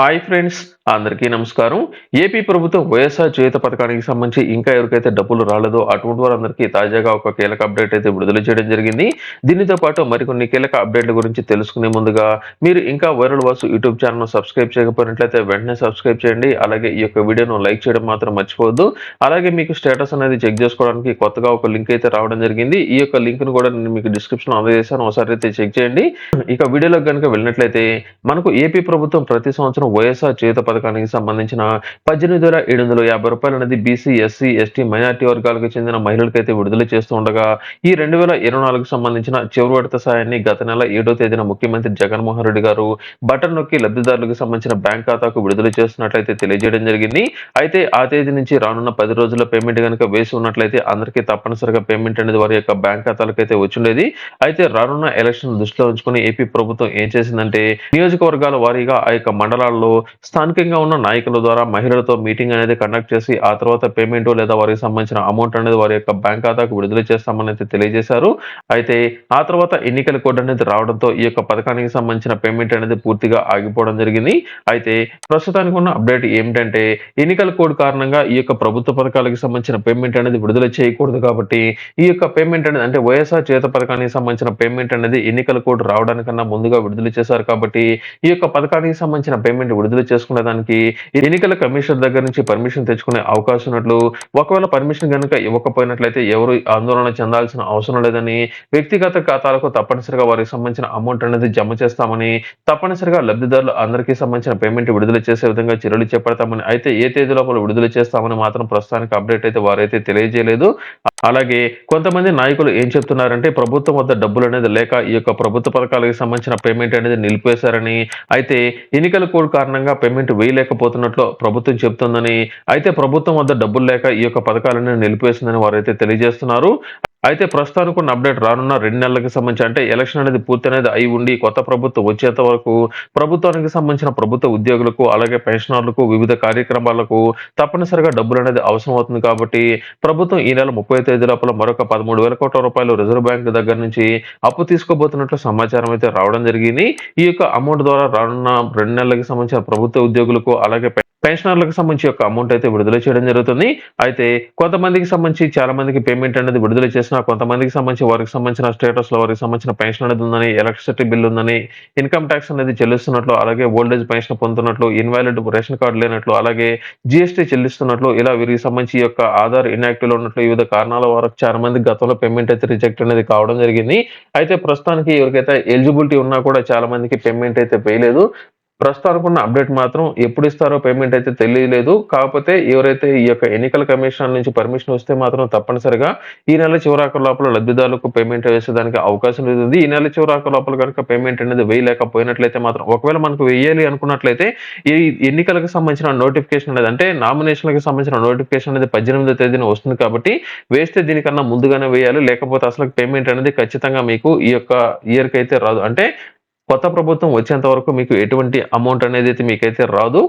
Hi friends అందరికీ నమస్కారం. AP ప్రభుత్వం వైఎస్ఆర్ చేత పథకానికి సంబంధించి ఇంకా ఎవరికైతే డబ్బులు రాలేదో అటువంటి వారందరికీ తాజాగా ఒక కీలక అప్డేట్ అయితే విడుదల చేయడం జరిగింది. దీనితో పాటు మరికొన్ని కీలక అప్డేట్ల గురించి తెలుసుకునే ముందుగా మీరు ఇంకా viral Vasu YouTube channel subscribe చేయకపోయినట్లయితే వెంటనే సబ్స్క్రైబ్ చేయండి. అలాగే ఈ యొక్క వీడియోను లైక్ చేయడం మాత్రం మర్చిపోవద్దు. అలాగే మీకు స్టేటస్ అనేది చెక్ చేసుకోవడానికి కొత్తగా ఒక లింక్ అయితే రావడం జరిగింది. ఈ యొక్క లింక్ను కూడా నేను మీకు డిస్క్రిప్షన్ అందజేశాను. ఒకసారి అయితే చెక్ చేయండి. ఇక వీడియోలో కనుక వెళ్ళినట్లయితే మనకు ఏపీ ప్రభుత్వం ప్రతి సంవత్సరం వైఎస్ఆర్ చేత పథకానికి సంబంధించిన పద్దెనిమిది వేల ఏడు వందల యాభై రూపాయలు అనేది బీసీ ఎస్సీ ఎస్టీ మైనార్టీ వర్గాలకు చెందిన మహిళలకైతే విడుదల చేస్తూ ఉండగా ఈ రెండు వేల ఇరవై నాలుగు సంబంధించిన చివరి విడత సాయాన్ని గత నెల ఏడో తేదీన ముఖ్యమంత్రి జగన్మోహన్ రెడ్డి గారు బటన్ నొక్కి లబ్ధిదారులకు సంబంధించిన బ్యాంక్ ఖాతాకు విడుదల చేస్తున్నట్లయితే తెలియజేయడం జరిగింది. అయితే ఆ తేదీ నుంచి రానున్న పది రోజుల పేమెంట్ కనుక వేసి ఉన్నట్లయితే అందరికీ తప్పనిసరిగా పేమెంట్ అనేది వారి యొక్క బ్యాంక్ ఖాతాలకు అయితే వచ్చిండేది. అయితే రానున్న ఎలక్షన్ దృష్టిలో ఉంచుకుని ఏపీ ప్రభుత్వం ఏం చేసిందంటే నియోజకవర్గాల వారీగా ఆ యొక్క వాళ్ళు స్థానికంగా ఉన్న నాయకుల ద్వారా మహిళలతో మీటింగ్ అనేది కండక్ట్ చేసి ఆ తర్వాత పేమెంట్ లేదా వారికి సంబంధించిన అమౌంట్ అనేది వారి యొక్క బ్యాంక్ ఖాతాకు విడుదల చేస్తామని అయితే తెలియజేశారు. అయితే ఆ తర్వాత ఎన్నికల కోడ్ అనేది రావడంతో ఈ యొక్క పథకానికి సంబంధించిన పేమెంట్ అనేది పూర్తిగా ఆగిపోవడం జరిగింది. అయితే ప్రస్తుతానికి ఉన్న అప్డేట్ ఏమిటంటే ఎన్నికల కోడ్ కారణంగా ఈ యొక్క ప్రభుత్వ పథకాలకు సంబంధించిన పేమెంట్ అనేది విడుదల చేయకూడదు కాబట్టి ఈ యొక్క పేమెంట్ అనేది అంటే వైఎస్ఆర్ చేత పథకానికి సంబంధించిన పేమెంట్ అనేది ఎన్నికల కోడ్ రావడానికన్నా ముందుగా విడుదల చేశారు కాబట్టి ఈ యొక్క పథకానికి సంబంధించిన పేమెంట్ విడుదల చేసుకునే దానికి ఎన్నికల కమిషన్ దగ్గర నుంచి పర్మిషన్ తెచ్చుకునే అవకాశం ఉన్నట్లు ఒకవేళ పర్మిషన్ కనుక ఇవ్వకపోయినట్లయితే ఎవరు ఆందోళన చెందాల్సిన అవసరం లేదని వ్యక్తిగత ఖాతాలకు తప్పనిసరిగా వారికి సంబంధించిన అమౌంట్ అనేది జమ చేస్తామని తప్పనిసరిగా లబ్ధిదారులు అందరికీ సంబంధించిన పేమెంట్ విడుదల చేసే విధంగా చర్యలు చేపడతామని అయితే ఏ తేదీ లోపల విడుదల చేస్తామని మాత్రం ప్రస్తుతానికి అప్డేట్ అయితే వారైతే తెలియజేయలేదు. అలాగే కొంతమంది నాయకులు ఏం చెప్తున్నారంటే ప్రభుత్వం వద్ద డబ్బులు అనేది లేక ఈ యొక్క ప్రభుత్వ పథకాలకు సంబంధించిన పేమెంట్ అనేది నిలిపేశారని అయితే ఎన్నికల కోడ్ కారణంగా పేమెంట్ వేయలేకపోతున్నట్లు ప్రభుత్వం చెప్తుందని అయితే ప్రభుత్వం వద్ద డబ్బులు లేక ఈ యొక్క పథకాలను నిలిపేసిందని వారైతే తెలియజేస్తున్నారు. అయితే ప్రస్తుతానికి ఉన్న అప్డేట్ రానున్న రెండు నెలలకు సంబంధించి అంటే ఎలక్షన్ అనేది పూర్తి అనేది అయి ఉండి కొత్త ప్రభుత్వం వచ్చేంత వరకు ప్రభుత్వానికి సంబంధించిన ప్రభుత్వ ఉద్యోగులకు అలాగే పెన్షనర్లకు వివిధ కార్యక్రమాలకు తప్పనిసరిగా డబ్బులు అనేది అవసరం అవుతుంది కాబట్టి ప్రభుత్వం ఈ నెల ముప్పై తేదీ లోపల మరొక పదమూడు వేల కోట్ల రూపాయలు రిజర్వ్ బ్యాంక్ దగ్గర నుంచి అప్పు తీసుకోబోతున్నట్లు సమాచారం అయితే రావడం జరిగింది. ఈ యొక్క అమౌంట్ ద్వారా రానున్న రెండు నెలలకు సంబంధించిన ప్రభుత్వ ఉద్యోగులకు అలాగే పెన్షనర్లకు సంబంధించి యొక్క అమౌంట్ అయితే విడుదల చేయడం జరుగుతుంది. అయితే కొంతమందికి సంబంధించి చాలా మందికి పేమెంట్ అనేది విడుదల చేసిన కొంతమందికి సంబంధించి వారికి సంబంధించిన స్టేటస్లో వారికి సంబంధించిన పెన్షన్ అనేది ఉందని ఎలక్ట్రిసిటీ బిల్ ఉందని ఇన్కమ్ ట్యాక్స్ అనేది చెల్లిస్తున్నట్లు అలాగే ఓల్డేజ్ పెన్షన్ పొందుతున్నట్లు ఇన్వాలిడ్ రేషన్ కార్డు లేనట్లు అలాగే జిఎస్టీ చెల్లిస్తున్నట్లు ఇలా వీరికి సంబంధించి యొక్క ఆధార్ ఇన్యాక్టివ్లో ఉన్నట్లు వివిధ కారణాల వరకు చాలా మంది గతంలో పేమెంట్ అయితే రిజెక్ట్ అనేది కావడం జరిగింది. అయితే ప్రస్తుతానికి ఎవరికైతే ఎలిజిబిలిటీ ఉన్నా కూడా చాలా మందికి పేమెంట్ అయితే వేయలేదు. ప్రస్తుతానికి ఉన్న అప్డేట్ మాత్రం ఎప్పుడు ఇస్తారో పేమెంట్ అయితే తెలియలేదు. కాకపోతే ఎవరైతే ఈ యొక్క ఎన్నికల కమిషన్ నుంచి పర్మిషన్ వస్తే మాత్రం తప్పనిసరిగా ఈ నెల చివరాక లోపల లబ్ధిదారులకు పేమెంట్ వేసేదానికి అవకాశం లేదు ఈ నెల చివరాక లోపల కనుక పేమెంట్ అనేది వేయలేకపోయినట్లయితే మాత్రం ఒకవేళ మనకు వేయాలి అనుకున్నట్లయితే ఈ ఎన్నికలకు సంబంధించిన నోటిఫికేషన్ అనేది అంటే నామినేషన్లకు సంబంధించిన నోటిఫికేషన్ అనేది పద్దెనిమిదో తేదీన వస్తుంది కాబట్టి వేస్తే దీనికన్నా ముందుగానే వేయాలి. లేకపోతే అసలు పేమెంట్ అనేది ఖచ్చితంగా మీకు ఈ యొక్క ఇయర్కి అయితే రాదు. అంటే కొత్త ప్రభుత్వం వచ్చేంత వరకు మీకు ఎటువంటి అమౌంట్ అనేది అయితే మీకైతే రాదు.